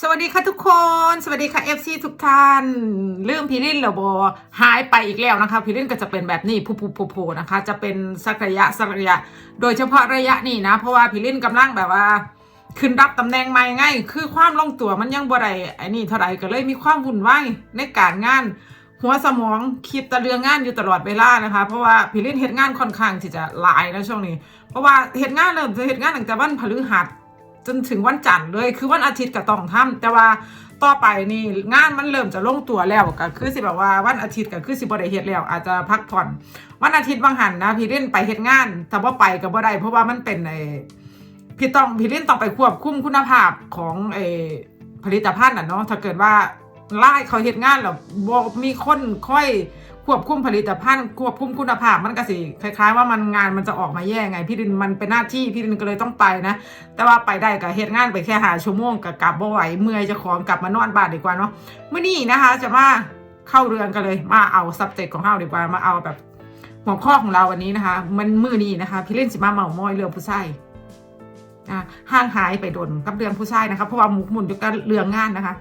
สวัสดีค่ะทุกคน สวัสดีค่ะ FC ทุกท่าน เรื่องพิลินเหรอบอหายไปอีกแล้วนะคะพิลินก็จะเป็นแบบนี้ผูผูผูผูนะคะ จะเป็นสักระยะสักระยะ โดยเฉพาะระยะนี้นะ เพราะว่าพิลินกำลังแบบว่า ขึ้นรับตำแหน่งใหม่ไงคือความลงตัวมันยังบ่ได้ไอ้นี่เท่าไรก็เลยมีความวุ่นวายในการงาน หัวสมองคิดต่เรื่องงานอยู่ตลอดเวลานะคะ เพราะว่าพิลินเฮ็ดงานค่อนข้างที่จะหลายนะช่วงนี้ เพราะว่าเฮ็ดงานเริ่มจะเฮ็ดงานตั้งแต่วันพฤหัส จนถึงวันจันทร์เลย คือวันอาทิตย์ก็ต้องทำแต่ว่าต่อไปนี่งานมันเริ่มจะลงตัวแล้วก็คือสิแบบว่าวันอาทิตย์ก็คือสิบ่ได้เฮ็ดแล้ว อาจจะพักผ่อน วันอาทิตย์บางหันนะพี่เล่นไปเฮ็ดงานแต่ว่าไปก็บ่ได้เพราะว่ามันเป็นไอ้พี่ต้องพี่เล่นต้องไปควบคุมคุณภาพของไอ้ผลิตภัณฑ์น่ะเนาะถ้าเกิดว่าไล่เขาเฮ็ดงานแล้วบ่มีคนค่อย ควบคุมผลิตภัณฑ์ควบคุมคุณภาพมันก็สิคล้าย ๆ ว่ามันงานมันจะออกมาแย่ไง พี่ดินมันเป็นหน้าที่พี่ดินก็เลยต้องไปนะ แต่ว่าไปได้ก็เฮ็ดงานไปแค่หาชั่วโมงก็กลับบ่ไหวเมื่อยจะขอกลับมานอนบ้านดีกว่าเนาะมื้อนี้นะคะจะมาเข้าเรือนกันเลยมาเอา subject ของเราดีกว่ามาเอาแบบหัวข้อของเราวันนี้นะคะ มันมือนี้นะคะ พี่เล่นสิมาเมามอยเรื่องผู้ชายอะห่างหายไปโดนกับเรื่องผู้ชายนะคะเพราะว่าหมุกมุนอยู่กับเรื่องงานนะคะ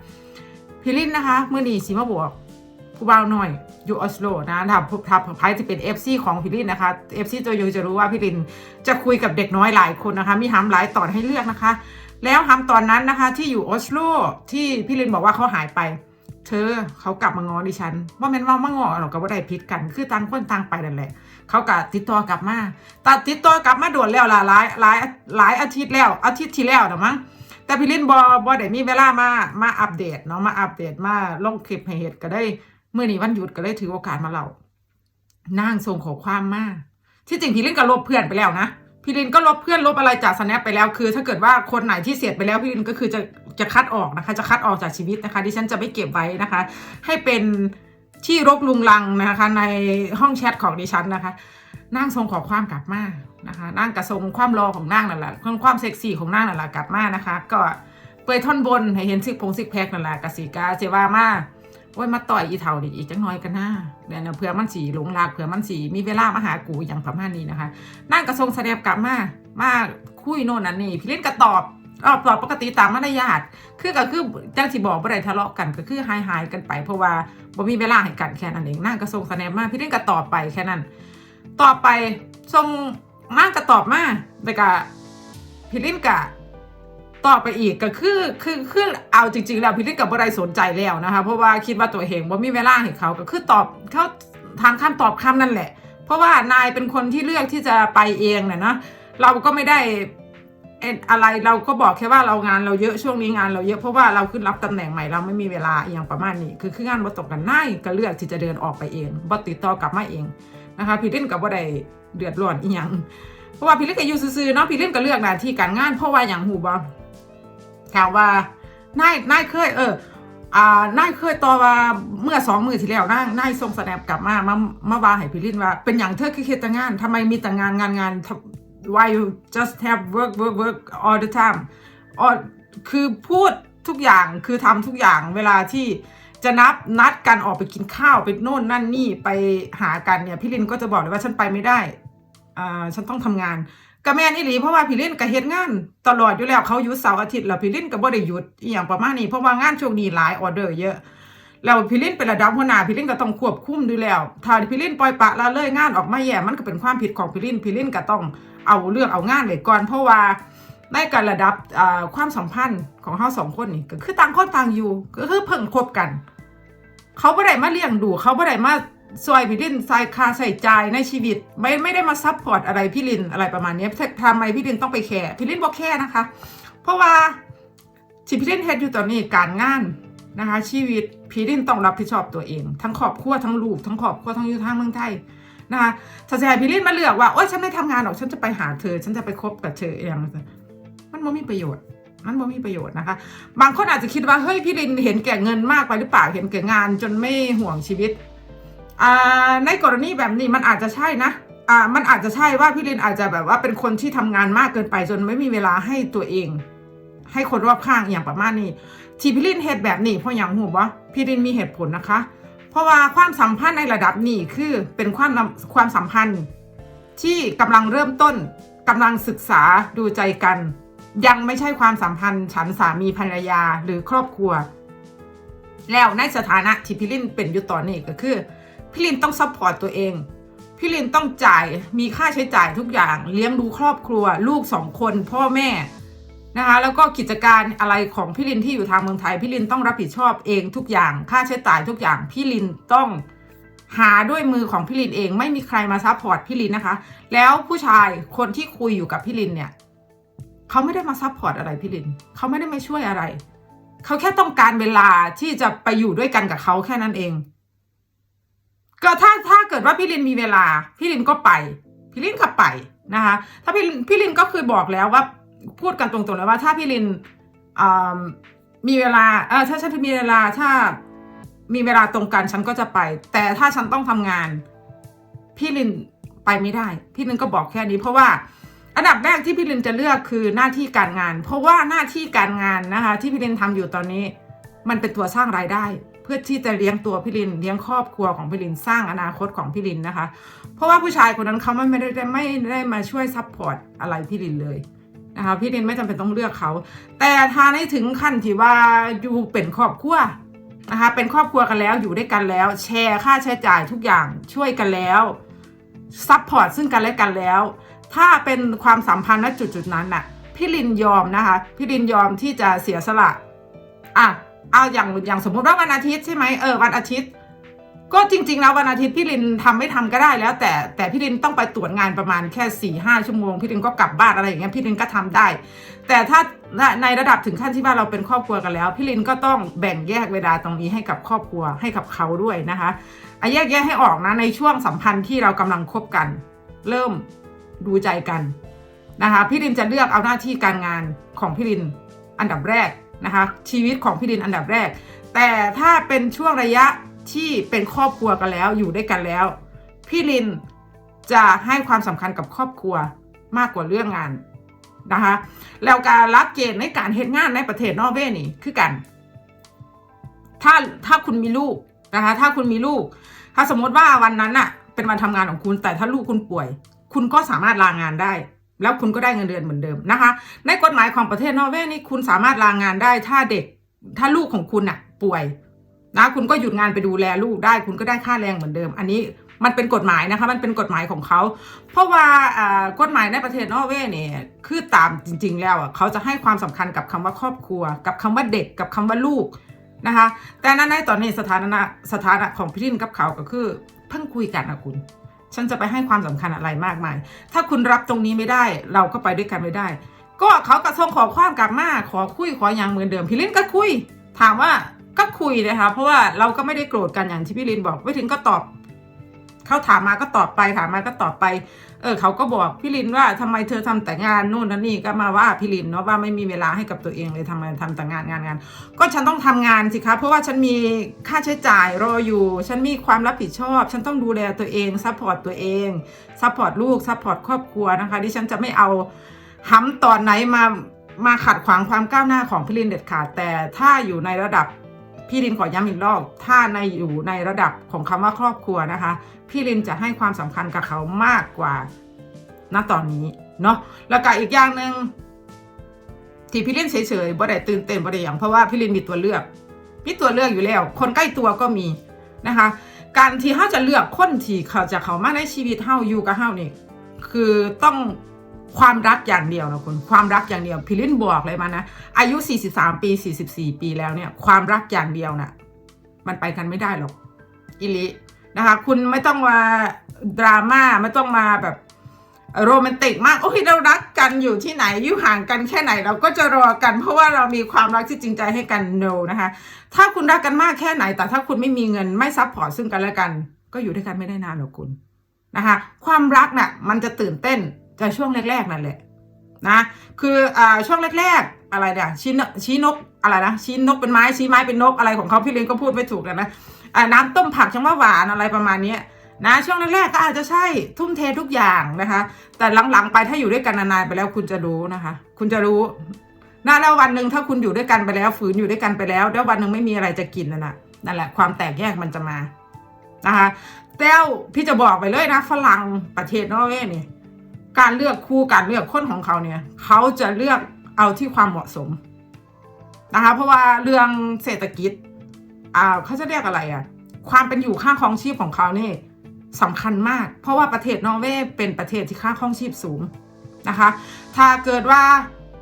พี่ลินนะคะ มือนี้สิมาบอก ผู้บ่าวหน่อยอยู่ออสโลนะถ้าถ้าไพ่จะเป็น FC ของพี่ลินนะคะ FC ตัวยูจะรู้ว่าพี่ลินจะคุยกับเด็กน้อยหลายคนนะคะ มีหำหลายตอนให้เลือกนะคะ แล้วหำตอนนั้นนะคะที่อยู่ออสโลที่พี่ลินบอกว่าเขาหายไป เธอเขากลับมาง้อดิฉันว่าแม่นว่ามาง้อหรอกก็บ่าได้พิษกัน คือต่างคนต่างไปนั่นแหละเขากะติดต่อกลับมาแต่ติดต่อกลับมาด่วนแล้วล่ะหลายหลายหลายอาทิตย์แล้วอาทิตย์ที่แล้วนะมั้งแต่พี่ลินบอบอได้มีเวลามามาอัปเดตเนาะมาอัปเดตมาลงคลิปให้เห็ดก็ได้ เมื่อนี้วันหยุดก็เลยถือโอกาสมาเล่านั่งส่งขอความมาที่จริงพี่ลินก็ลบเพื่อนไปแล้วนะพี่ลินก็ลบเพื่อนลบอะไรจากสแนปไปแล้วคือ ถ้าเกิดว่าคนไหนที่เสียดไปแล้วพี่ลินก็คือจะจะคัดออกนะคะ จะคัดออกจากชีวิตนะคะ ดิฉันจะไม่เก็บไว้นะคะ ให้เป็นที่รกลุงลังนะคะ ในห้องแชทของดิฉันนะคะนั่งทรงขอความกลับมานะคะนั่งกระทรงความรอของนั่งนั่นแหละความเซ็กซี่ของนั่งนั่นแหละกลับมานะคะ ก็เปยท่อนบนให้เห็นซิกพงซิกแพคนั่นแหละกสิกาเจว่ามา โอ้ยมาต่อยอีเท่านี่อีกจังน้อยกันหน้าเดี๋ยวนะเผื่อมันสีหลงรักเผื่อมันสีมีเวลามาหากูอย่างประมาณนี้นะคะนั่งกระทรงแสดงกลับมามาคุยโน่นนั่นนี่พี่เล่นก็ตอบตอบตอบปกติตามมารยาทคือก็คือจังที่บอกบ่ได้ทะเลาะกันก็คือหายหายๆกันไป เพราะว่าบ่มีเวลาให้กันแค่นั้นเองนั่งกระทรงแสดงมาพี่เล่นก็ตอบไปแค่นั้นตอบไปทรงนั่งก็ตอบมาแต่ก็พี่เล่นก็ ต่อไปอีกก็คือคือคือเอาจริงๆแล้วพี่ลิศกับบ่ได้สนใจแล้วนะคะ เพราะว่าคิดว่าตัวเองว่ามีเวลาให้เขาก็คือตอบเขาทางคำตอบคำนั่นแหละ เพราะว่านายเป็นคนที่เลือกที่จะไปเองเนี่ยนาะเราก็ไม่ได้อะไรเราก็บอกแค่ว่าเรางานเราเยอะช่วงนี้งานเราเยอะเพราะว่าเราขึ้นรับตำแหน่งใหม่เราไม่มีเวลาอย่างประมาณนี้ คือคืองานบ่ตกกันนายก็เลือกที่จะเดินออกไปเองบ่ติดต่อกลับมาเองนะคะพี่ลิศกับบ่ได้เดือดร้อนอีหยังเพราะว่าพี่ลิศก็อยู่ซื่อๆเนาะพี่ลิศก็เลือกหน้าที่การงานเพราะว่าอย่างหูบ่ ถามว่านายนายเคย เอออ่านายเคยต่อว่าเมื่อสองมือที่แล้วนายนายส่งสแนปกลับมามามาว่าให้พี่ลินว่า เป็นอย่างเธอคือคิดแต่งานทำไมมีแต่งานงานงาน why you just have work work work all the time ออคือพูดทุกอย่างคือทำทุกอย่างเวลาที่จะนับนัดกันออกไปกินข้าวไปโน่นนั่นนี่ไปหากันเนี่ยพี่ลินก็จะบอกเลยว่าฉันไปไม่ได้อ่าฉันต้องทำงาน ก็แม่นอีหลีเพราะว่าพี่ลินก็เฮ็ดงาน ตลอดอยู่แล้วเขาหยุดเสาร์อาทิตย์แล้วพี่ลินก็บ่ได้หยุดอีหยังประมาณนี้เพราะว่างานช่วงนี้หลายออเดอร์เยอะแล้วพี่ลินเป็นระดับหัวหน้าพี่ลินก็ต้องควบคุมดูแล้ว ถ้าพี่ลินปล่อยปละละเลยงานออกมาแย่มันก็เป็นความผิดของพี่ลินพี่ลินก็ต้องเอาเรื่องเอางานไว้ก่อน เพราะว่าในการระดับความสัมพันธ์ของเฮาสองคนนี่ก็คือต่างคนต่างอยู่ก็คือเพิ่งคบกัน เขาไม่ได้มาเลี้ยงดูเขาไม่ได้มา ซอยพี่ลินใส่คาใส่จายในชีวิต ไม่ไม่ได้มาซัพพอร์ตอะไรพี่ลินอะไรประมาณนี้ทำไมพี่ลินต้องไปแคร์พี่ลินบอกแค่นะคะ เพราะว่าที่พี่ลินเฮ็ดอยู่ตอนนี้การงานนะคะ ชีวิตพี่ลินต้องรับผิดชอบตัวเอง ทั้งครอบครัวทั้งลูกทั้งครอบครัวทั้งอยู่ทางเมืองไทยนะคะถ้าจะให้พี่ลินมาเลือกว่าโอ๊ยฉันไม่ทำงานหรอกฉันจะไปหาเธอ ฉันจะไปคบกับเธออย่างมันไม่มีประโยชน์มันบ่มีประโยชน์นะคะ บางคนอาจจะคิดว่าเฮ้ยพี่ลินเห็นแก่เงินมากไปหรือเปล่าเห็นแก่งาน จนไม่ห่วงชีวิต ในกรณีแบบนี้มันอาจจะใช่นะอ่ามันอาจจะใช่ว่าพี่ลินอาจจะแบบว่าเป็นคนที่ทำงานมากเกินไปจนไม่มีเวลาให้ตัวเอง ให้คนรอบข้างอย่างประมาณนี้ ที่พี่ลินเหตุแบบนี้เพราะอย่างหูว่าพี่ลินมีเหตุผลนะคะ เพราะว่าความสัมพันธ์ในระดับนี้คือเป็นความความสัมพันธ์ที่กำลังเริ่มต้นกำลังศึกษาดูใจกัน ยังไม่ใช่ความสัมพันธ์ฉันสามีภรรยาหรือครอบครัว แล้วในสถานะที่พี่ลินเป็นอยู่ตอนนี้ก็คือ พี่ลินต้องซัพพอร์ตตัวเอง พี่ลินต้องจ่ายมีค่าใช้จ่ายทุกอย่าง เลี้ยงดูครอบครัว ลูกสองคนพ่อแม่นะคะแล้วก็กิจการอะไรของพี่ลินที่อยู่ทางเมืองไทยพี่ลินต้องรับผิดชอบเองทุกอย่างค่าใช้จ่ายทุกอย่างพี่ลินต้องหาด้วยมือของพี่ลินเองไม่มีใครมาซัพพอร์ตพี่ลินนะคะ แล้วผู้ชายคนที่คุยอยู่กับพี่ลินเนี่ยเขาไม่ได้มาซัพพอร์ตอะไรพี่ลินเขาไม่ได้มาช่วยอะไร เขาแค่ต้องการเวลาที่จะไปอยู่ด้วยกันกับเขาแค่นั้นเอง ก็ถ้าถ้าเกิดว่าพี่ลินมีเวลา พี่ลินก็ไป พี่ลินก็ไปนะคะ ถ้าพี่พี่ลินก็คือบอกแล้วว่าพูดกันตรงๆเลยว่าถ้าพี่ลินอ่ามีเวลาเออถ้าฉันมีเวลาถ้ามีเวลาตรงกันฉันก็จะไป แต่ถ้าฉันต้องทำงาน พี่ลินไปไม่ได้ พี่ลินก็บอกแค่นี้ เพราะว่าอันดับแรกที่พี่ลินจะเลือกคือหน้าที่การงาน เพราะว่าหน้าที่การงานนะคะ ที่พี่ลินทำอยู่ตอนนี้ มันเป็นตัวสร้างรายได้ เพื่อที่จะเลี้ยงตัวพี่ลินเลี้ยงครอบครัวของพี่ลินสร้างอนาคตของพี่ลินนะคะ เพราะว่าผู้ชายคนนั้นเขาไม่ได้ไม่ได้มาช่วยซัพพอร์ตอะไรพี่ลินเลยนะคะพี่ลินไม่จำเป็นต้องเลือกเขา แต่ถ้าในถึงขั้นที่ว่าอยู่เป็นครอบครัวนะคะเป็นครอบครัวกันแล้วอยู่ด้วยกันแล้ว แชร์ค่าใช้จ่ายทุกอย่างช่วยกันแล้วซัพพอร์ตซึ่งกันและกันแล้ว ถ้าเป็นความสัมพันธ์ณจุดจุดนั้นน่ะพี่ลินยอมนะคะพี่ลินยอมที่จะเสียสละอะ อาอย่างอย่างสมมุติว่าวันอาทิตย์ใช่ไหมเออวันอาทิตย์ ก็จริง ๆ แล้ววันอาทิตย์พี่ลินทำไม่ทำก็ได้แล้ว แต่แต่พี่ลินต้องไปตรวจงานประมาณแค่สี่ห้าชั่วโมงพี่ลินก็กลับบ้านอะไรอย่างเงี้ยพี่ลินก็ทำได้ แต่ถ้าในระดับถึงขั้นที่ว่าเราเป็นครอบครัวกันแล้ว พี่ลินก็ต้องแบ่งแยกเวลาตรงนี้ให้กับครอบครัวให้กับเขาด้วยนะคะอะแยกแยะให้ออกนะในช่วงสัมพันธ์ที่เรากำลังคบกัน เริ่มดูใจกันนะคะพี่ลินจะเลือกเอาหน้าที่การงานของพี่ลินอันดับแรก นะคะชีวิตของพี่ลินอันดับแรก แต่ถ้าเป็นช่วงระยะที่เป็นครอบครัวกันแล้วอยู่ด้วยกันแล้ว พี่ลินจะให้ความสำคัญกับครอบครัวมากกว่าเรื่องงานนะคะแล้วการรับเกณฑ์ในการเฮ็ดงานในประเทศนอร์เวย์นี่คือกัน ถ้าถ้าคุณมีลูกนะคะถ้าคุณมีลูก ถ้าสมมติว่าวันนั้นน่ะเป็นวันทำงานของคุณแต่ถ้าลูกคุณป่วย คุณก็สามารถลางานได้ แล้วคุณก็ได้เงินเดือนเหมือนเดิมนะคะ ในกฎหมายของประเทศนอร์เวย์นี่คุณสามารถลางานได้ถ้าเด็ก ถ้าลูกของคุณน่ะ ป่วยนะคุณก็หยุดงานไปดูแลลูกได้ คุณก็ได้ค่าแรงเหมือนเดิม อันนี้มันเป็นกฎหมายนะคะ มันเป็นกฎหมายของเขา เพราะว่ากฎหมายในประเทศนอร์เวย์เนี่ยคือตามจริง ๆ แล้วอะเขาจะให้ความสำคัญกับคำว่าครอบครัว กับคำว่าเด็กกับคำว่าลูกนะคะ แต่นั้นในตอนนี้สถานะสถานะของพี่ลินกับเขาก็คือเพิ่งคุยกันนะคุณ ฉันจะไปให้ความสำคัญอะไรมากมาย ถ้าคุณรับตรงนี้ไม่ได้เราก็ไปด้วยกันไม่ได้ ก็เขากระส่งขอความกลับมาขอคุยขออย่างเหมือนเดิมพี่ลินก็คุย ถามว่าก็คุยนะคะเพราะว่าเราก็ไม่ได้โกรธกันอย่างที่พี่ลินบอกไปถึงก็ตอบเขาถามมาก็ตอบไปถามมาก็ตอบไป เออเขาก็บอกพี่ลินว่าทำไมเธอทำแต่งานนู่นนั่นนี่ก็มาว่าพี่ลินเนาะว่าไม่มีเวลาให้กับตัวเองเลยทำไมทำแต่งานงานงาน ก็ฉันต้องทำงานสิคะเพราะว่าฉันมีค่าใช้จ่ายรออยู่ ฉันมีความรับผิดชอบ ฉันต้องดูแลตัวเองซัพพอร์ตตัวเองซัพพอร์ตลูกซัพพอร์ตครอบครัวนะคะดิฉันจะไม่เอาห้ำตอนไหนมามาขัดขวางความก้าวหน้าของพี่ลินเด็ดขาดแต่ถ้าอยู่ในระดับ พี่ลินขอย้ำอีกรอบ ถ้าในอยู่ในระดับของคำว่าครอบครัวนะคะ พี่ลินจะให้ความสำคัญกับเขามากกว่าณตอนนี้เนาะแล้วก็อีกอย่างหนึ่งที่พี่ลินเฉยๆบ่ได้ตื่นเต้นบ่ได้อย่างเพราะว่าพี่ลินมีตัวเลือกมีตัวเลือกอยู่แล้ว คนใกล้ตัวก็มีนะคะ การที่เฮาจะเลือกคนที่เขาจะเข้ามาในชีวิตเฮาอยู่กับเฮานี่คือต้อง ความรักอย่างเดียวนะคุณความรักอย่างเดียวพี่ลินบอกเลยมานะ อายุ 43 ปี 44 ปีแล้วเนี่ย ความรักอย่างเดียวน่ะมันไปกันไม่ได้หรอกอิลินะคะ คุณไม่ต้องมาดราม่าไม่ต้องมาแบบโรแมนติกมากโอ้ยเรารักกันอยู่ที่ไหนอยู่ห่างกันแค่ไหน เราก็จะรอกัน เพราะว่าเรามีความรักที่จริงใจให้กัน no นะคะ ถ้าคุณรักกันมากแค่ไหน แต่ถ้าคุณไม่มีเงินไม่ซัพพอร์ตซึ่งกันและกัน ก็อยู่ด้วยกันไม่ได้นานหรอกคุณนะคะ ความรักน่ะมันจะตื่นเต้น จะช่วงแรกๆนั่นแหละนะคืออ่าช่วงแรก ๆ อะไรเนี่ยชี้นชี้นกอะไรนะชี้นกเป็นไม้ชี้ไม้เป็นนกอะไรของเขาพี่ลินก็พูดไม่ถูกเลยนะอ่าน้ำต้มผักช่างว่าหวานอะไรประมาณนี้นะช่วงแรกๆก็อาจจะใช่ทุ่มเททุกอย่างนะคะ แต่หลังๆไปถ้าอยู่ด้วยกันนานๆไปแล้วคุณจะรู้นะคะ คุณจะรู้นะแล้ววันหนึ่งถ้าคุณอยู่ด้วยกันไปแล้ว ฝืนอยู่ด้วยกันไปแล้วแล้ววันหนึ่งไม่มีอะไรจะกินนั่นแหละนั่นแหละความแตกแยกมันจะมานะคะแต้วพี่จะบอกไปเลยนะฝรั่งประเทศนอร์เวย์เนี่ย การเลือกคู่การเลือกคนของเขาเนี่ย เขาจะเลือกเอาที่ความเหมาะสมนะคะ เพราะว่าเรื่องเศรษฐกิจอ่าเขาจะเรียกอะไรอะความเป็นอยู่ค่าครองชีพของเขาเนี่ยสำคัญมาก เพราะว่าประเทศนอร์เวย์เป็นประเทศที่ค่าครองชีพสูงนะคะ ถ้าเกิดว่า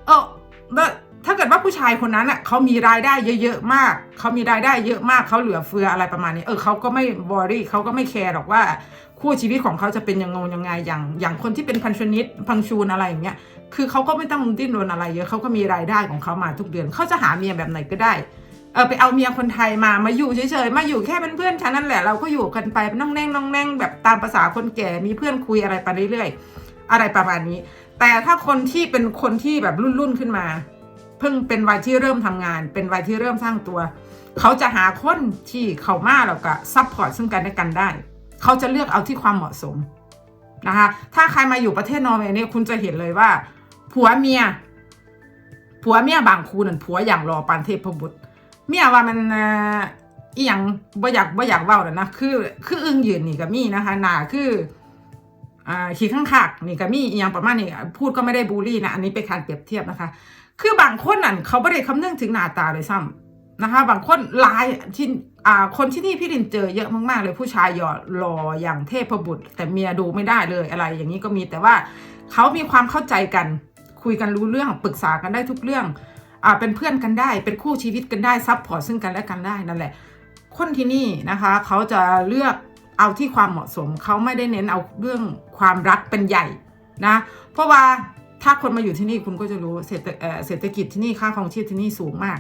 เออถ้าเกิดว่าผู้ชายคนนั้นอะเขามีรายได้เยอะๆมาก เขามีรายได้เยอะมากเขาเหลือเฟืออะไรประมาณนี้ เออเขาก็ไม่บอรี่เขาก็ไม่แคร์หรอกว่า คู่ชีวิตของเขาจะเป็นยังไงยังไงอย่าง อย่างคนที่เป็นพันชนิดพังชูนอะไรอย่างเงี้ยคือเขาก็ไม่ต้องดิ้นรนอะไรเยอะเขาก็มีรายได้ของเขามาทุกเดือนเขาจะหาเมียแบบไหนก็ได้เออไปเอาเมียคนไทยมามาอยู่เฉยๆมาอยู่แค่เป็นเพื่อนฉันนั่นแหละเราก็อยู่กันไปน้องแน่งน้องแน่งแบบตามภาษาคนแก่มีเพื่อนคุยอะไรไปเรื่อยๆ อะไรประมาณนี้ แต่ถ้าคนที่เป็นคนที่แบบรุ่นๆขึ้นมา เพิ่งเป็นวัยที่เริ่มทำงาน เป็นวัยที่เริ่มสร้างตัว เขาจะหาคนที่เขามาแล้วก็ซัพพอร์ตซึ่งกันและกันได้ เขาจะเลือกเอาที่ความเหมาะสมนะคะ ถ้าใครมาอยู่ประเทศนอร์เวย์เนี่ยคุณจะเห็นเลยว่า ผัวเมีย ผัวเมียบางคู่นั่นผัวอย่างรอปานเทพบุตร เมียว่ามันเอ่ออีหยังบ่อยากบ่อยากเว้าแล้วนะคือคืออึ้งยืนนี่ก็มีนะคะหนาคืออ่าขี้ข้างขากนี่ก็มีอีหยังประมาณนี้พูดก็ไม่ได้บูลลี่นะอันนี้เป็นการเปรียบเทียบนะคะ คือบางคนนั่นเขาไม่ได้คำนึงถึงหน้าตาเลยซ้ำ นะคะบางคนหลายที่อ่าคนที่นี่พี่ดินเจอเยอะมาก ๆ เลยผู้ชายหยอดรออย่างเทพบุตร แต่เมียดูไม่ได้เลยอะไร อย่างนี้ก็มีแต่ว่าเขามีความเข้าใจกัน คุยกันรู้เรื่องปรึกษากันได้ทุกเรื่องอ่าเป็นเพื่อนกันได้เป็นคู่ชีวิตกันได้ซับพอร์ตซึ่งกันและกันได้นั่นแหละ คนที่นี่นะคะเขาจะเลือกเอาที่ความเหมาะสมเขาไม่ได้เน้นเอาเรื่องความรักเป็นใหญ่นะเพราะว่าถ้าคนมาอยู่ที่นี่คุณก็จะรู้เศรษฐเอ่อเศรษฐกิจที่นี่ค่าครองชีพที่นี่สูงมาก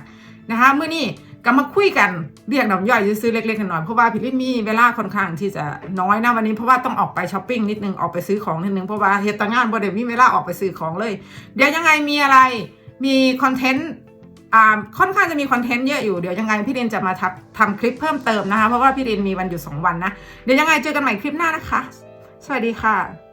นะคะเมื่อนี้ก็มาคุยกันเรียกน้ำย่อยซื้อๆเล็กๆน้อยเพราะว่าพี่ลิมีเวลาค่อนข้างที่จะน้อยนะวันนี้เพราะว่าต้องออกไปช้อปปิ้งนิดนึงออกไปซื้อของนิดนึงเพราะว่าเฮตางานบ่ได้มีเวลาออกไปซื้อของเลย เดี๋ยวยังไงมีอะไรมีคอนเทนต์อ่าค่อนข้างจะมีคอนเทนต์เยอะอยู่เดี๋ยวยังไงพี่เรนจะมาทับทำคลิปเพิ่มเติมนะคะเพราะว่าพี่เรนมีวันหยุด2วันนะเดี๋ยวยังไงเจอกันใหม่คลิปหน้านะคะ สวัสดีค่ะ